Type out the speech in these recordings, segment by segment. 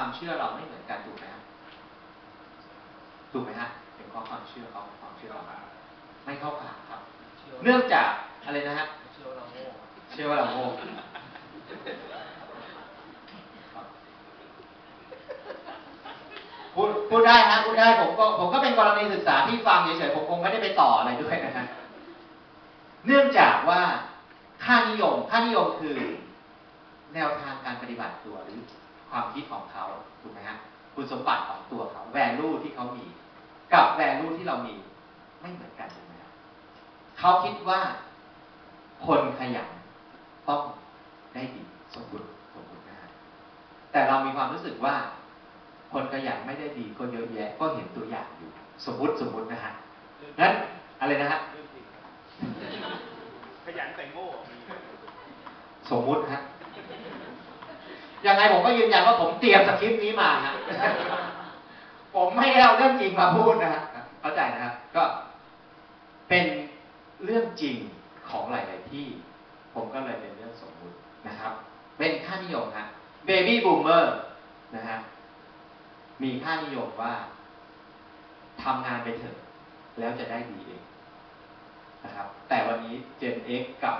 ความเชื่อเราไม่เหมือนกันถูกไหมครับถูกไหมฮะเป็นเพราะความเชื่อเขาความเชื่อเราไม่เข้าขาครับ เนื่องจากอะไรนะฮะเชื่อว่าเราโง่เชื่อว่าเราโง่ครับพูดพูดได้ฮะพูดได้ผมก็ผมก็เป็นกรณีศึกษาที่ฟังเฉยๆผมคงไม่ได้ไปต่ออะไรด้วยนะฮะเนื่องจากว่าค่านิยมค่านิยมคือ แนวทางการปฏิบัติตัวหรือ ความคิดของเขาถูกไหมฮะคุณสมบัติของตัวเขาแวลูที่เขามี กับแวลูที่เรามีไม่เหมือนกันถูกไหมครับเขาคิดว่าคนขยันต้องได้ดีสมบูรณ์สมบูรณ์นะฮะแต่เรามีความรู้สึกว่า คนขยันไม่ได้ดีก็เยอะแยะก็เห็นตัวอย่างอยู่ สมมติสมมตินะฮะนั้นอะไรนะฮะเรื่องจริงครับขยันแต่โง่มีสมมุติฮะ ยังไงผมก็ยืนยันว่าผมเตรียมสคริปต์นี้มาฮะผมไม่ได้เอาเรื่องจริงมาพูดนะฮะเข้าใจนะครับก็เป็นเรื่องจริงของหลาย ๆ ที่ ผมก็เลยเป็นเรื่องสมมุตินะครับ เป็นค่านิยมฮะเบบี้บูมเมอร์นะฮะมีค่านิยมว่าทำงานไปเถอะ แล้วจะได้ดีเองนะครับ แต่วันนี้ Gen X กับ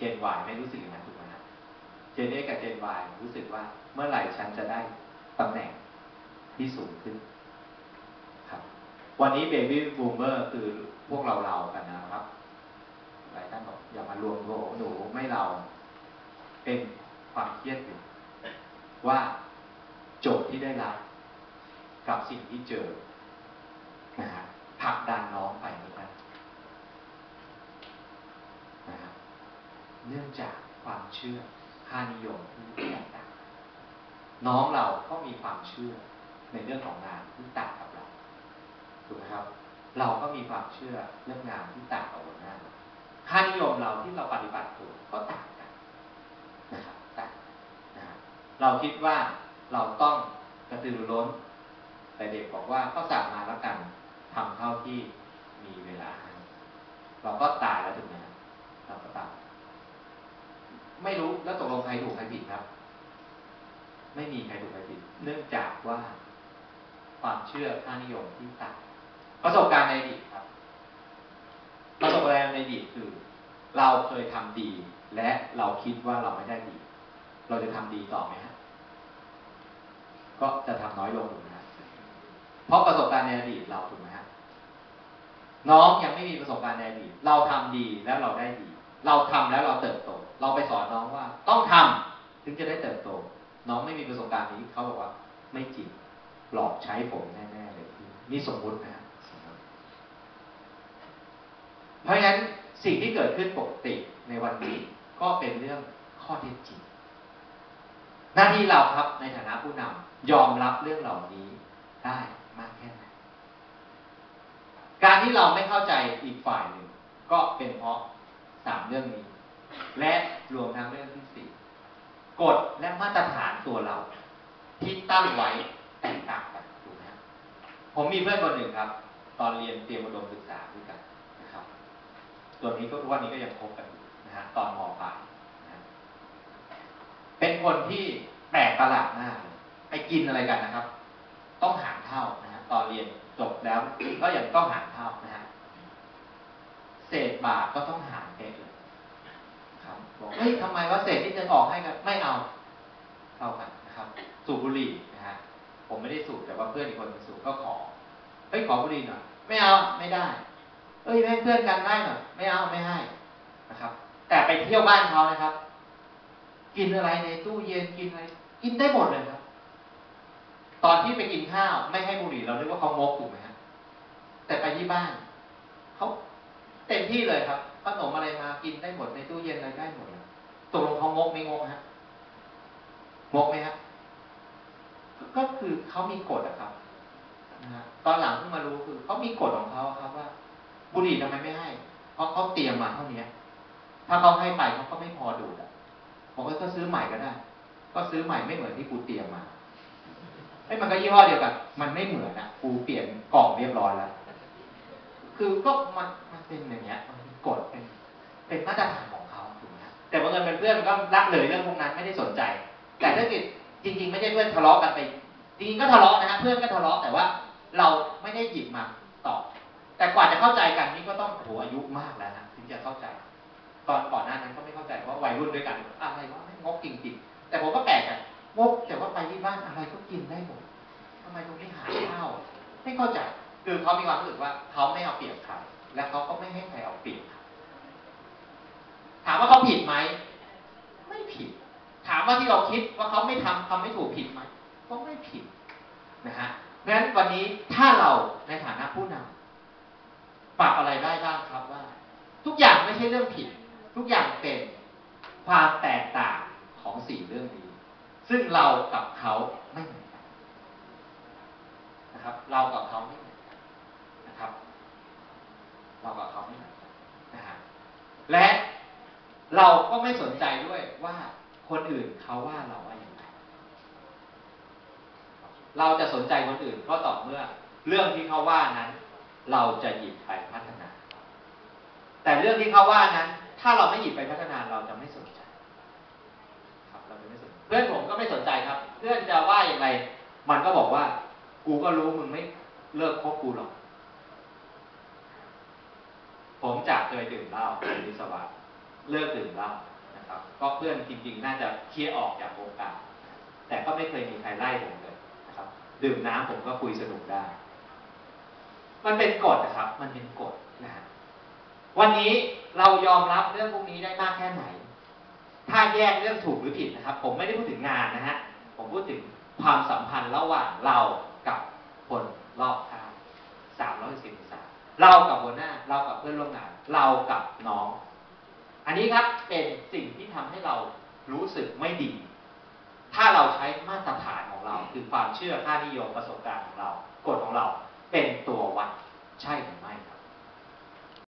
Gen Y ไม่รู้สึกอย่างนั้นถูกไหม ฮะ Gen X กับ Gen Y รู้สึกว่าเมื่อไหร่ฉันจะได้ตำแหน่งที่สูงขึ้นครับวันนี้ Baby Boomer คือพวกเราเรากันนะครับหลายท่านบอกอย่ามารวมตัวหนูไม่เรา เป็นความเครียดอยู่ว่าโจทย์ที่ได้รับ กับสิ่งที่เจอนะฮะผลักดันน้องไปไม่ได้นะฮะเนื่องจากความเชื่อ ค่านิยมที่แตกต่างน้องเราก็มีความเชื่อในเรื่องของงานที่ต่างกับเราถูกไหมครับ เราก็มีความเชื่อเรื่องงานที่ต่างกับหัวหน้าค่านิยมเราที่เราปฏิบัติตัวก็ต่างกันนะครับต่างนะฮะเราคิดว่าเราต้องกระตือรือร้น แต่เด็กบอกว่าก็สั่งมาแล้วกันทำเท่าที่มีเวลา เราก็ตายแล้วถูกไหมครับเราก็ตาย ไม่รู้แล้วตกลงใครถูกใครผิดครับ ไม่มีใครถูกใครผิด เนื่องจากว่าความเชื่อค่านิยมที่ต่างประสบการณ์ในอดีตครับ ประสบการณ์ในอดีตคือ เราเคยทำดี และเราคิดว่าเราไม่ได้ดี เราจะทำดีต่อไหมฮะก็จะทำน้อยลงถูกไหมฮะเพราะประสบการณ์ในอดีตเราถูกไหมฮะน้องยังไม่มีประสบการณ์ในอดีตเราทำดีแล้วเราได้ดี เราทำแล้วเราเติบโต เราไปสอนน้องว่า ต้องทำถึงจะได้เติบโต น้องไม่มีประสบการณ์นี้เขาบอกว่า ไม่จริงหลอกใช้ผมแน่ๆเลยนี่สมมุตินะเพราะฉะนั้นสิ่งที่เกิดขึ้นปกติในวันนี้ก็เป็นเรื่องข้อเท็จจริง หน้าที่เราครับในฐานะผู้นำยอมรับเรื่องเหล่านี้ได้มากแค่ไหนการที่เราไม่เข้าใจอีกฝ่ายหนึ่งก็เป็นเพราะ สามเรื่องนี้ และรวมทั้งเรื่องที่สี่กฎและมาตรฐานตัวเรา ที่ตั้งไว้แตกต่างกันถูกไหมครับผมมีเพื่อนคนหนึ่งครับ ตอนเรียนเตรียมอุดมศึกษาด้วยกันนะครับตัวนี้ก็ทุกวันนี้ก็ยังคบกันอยู่นะฮะตอนมปลายนะเป็นคนที่แปลกประหลาดมากเลยไปกินอะไรกันนะครับ ต้องหารเท่านะฮะตอนเรียนจบแล้วก็ยังต้องหารเท่านะฮะ เศษบาทก็ต้องหารเป๊ะเลยครับบอกเฮ้ยทำไมว่าเศษที่จะออกให้กันไม่เอาเท่ากันนะครับ สูบบุหรี่นะฮะผมไม่ได้สูบแต่ว่าเพื่อนอีกคนสูบก็ขอเฮ้ยขอบุหรี่หน่อยไม่เอาไม่ได้ เอ้ยให้เพื่อนกันได้หน่อยไม่เอาไม่ให้นะครับ แต่ไปเที่ยวบ้านเขานะครับ กินอะไรในตู้เย็นกินอะไรกินได้หมดเลยครับ ตอนที่ไปกินข้าวไม่ให้บุหรี่เราเรียกว่าเขางกถูกไหมฮะแต่ไปที่บ้านเขา เต็มที่เลยครับขนมอะไรมากินได้หมดในตู้เย็นอะไรได้หมดตกลงเขางกไม่งกฮะงกไหมฮะก็คือเขามีกฎอะครับนะฮะตอนหลังเพิ่งมารู้คือเขามีกฎของเขาครับว่า บุหรี่ทำไมไม่ให้ เพราะเขาเตรียมมาเท่านี้ถ้าเขาให้ไปเขาก็ไม่พอดูดอะผมก็ซื้อใหม่ก็ได้ ก็ซื้อใหม่ไม่เหมือนที่กูเตรียมมาไอ้ยมันก็ยี่ห้อเดียวกัน มันไม่เหมือนอะกูเปลี่ยนกล่องเรียบร้อยแล้ว คือก็มันมันเป็นอย่างเงี้ยมันเป็นกฎเป็นเป็นมาตรฐานของเขาถูกไหมแต่บางเงินเป็นเพื่อนมันก็ละเลยเรื่องพวกนั้นไม่ได้สนใจ แต่ถ้าเกิดจริง ๆ ไม่ใช่เพื่อนทะเลาะกันไปจริงๆก็ทะเลาะนะฮะเพื่อนก็ทะเลาะแต่ว่าเราไม่ได้หยิบมาตอบแต่กว่าจะเข้าใจกันนี่ก็ต้องโหอายุมากแล้วนะถึงจะเข้าใจ ตอนก่อนหน้านั้นก็ไม่เข้าใจเพราะวัยรุ่นด้วยกันอะไรวะไม่งกจริงๆแต่ผมก็แปลกกันงกแต่ว่าไปที่บ้านอะไรก็กินได้หมดทำไมตรงนี้หาข้าวไม่เข้าใจ คือเขามีความรู้สึกว่าเขาไม่เอาเปรียบใครและเขาก็ไม่ให้ใครเอาเปรียบถามว่าเขาผิดไหมไม่ผิด ถามว่าที่เราคิดว่าเขาไม่ทำทำไม่ถูกผิดไหมก็ไม่ผิดนะฮะเพราะฉะนั้นวันนี้ถ้าเราในฐานะผู้นำปรับอะไรได้บ้างครับว่า ทุกอย่างไม่ใช่เรื่องผิด ทุกอย่างเป็นความแตกต่างของสี่เรื่องนี้ ซึ่งเรากับเขาไม่เหมือนกันนะครับ เรากับเขาไม่เหมือนกัน ครับ เรากับเขาไม่เหมือนกันนะฮะและเราก็ไม่สนใจด้วยว่าคนอื่นเขาว่าเราว่าอย่างไร เราจะสนใจคนอื่นก็ต่อเมื่อ เรื่องที่เขาว่านั้น เราจะหยิบไปพัฒนา แต่เรื่องที่เขาว่านั้น ถ้าเราไม่หยิบไปพัฒนาเราจะไม่สนใจ ครับเราจะไม่สนเพื่อนผมก็ไม่สนใจครับ เพื่อนจะว่าอย่างไร มันก็บอกว่า กูก็รู้มึงไม่เลิกคบกูหรอก ผมจากเคยดื่มเหล้าในวิศวะเลิกดื่มเหล้านะครับ ก็เพื่อนจริงๆ น่าจะเคลียร์ออกจากวงการแต่ก็ไม่เคยมีใครไล่ผมเลยนะครับ ดื่มน้ำผมก็คุยสนุกได้ มันเป็นกฎนะครับ มันเป็นกฎนะฮะวันนี้เรายอมรับเรื่องพวกนี้ได้มากแค่ไหน ถ้าแยกเรื่องถูกหรือผิดนะครับ ผมไม่ได้พูดถึงงานนะฮะผมพูดถึงความสัมพันธ์ระหว่างเรากับคนรอบข้างสามร้อยสิบ เรากับหัวหน้า เรากับเพื่อนร่วมงาน เรากับน้อง อันนี้ครับเป็นสิ่งที่ทำให้เรารู้สึกไม่ดี ถ้าเราใช้มาตรฐานของเรา คือความเชื่อค่านิยมประสบการณ์ของเรา กฎของเราเป็นตัววัดใช่หรือไม่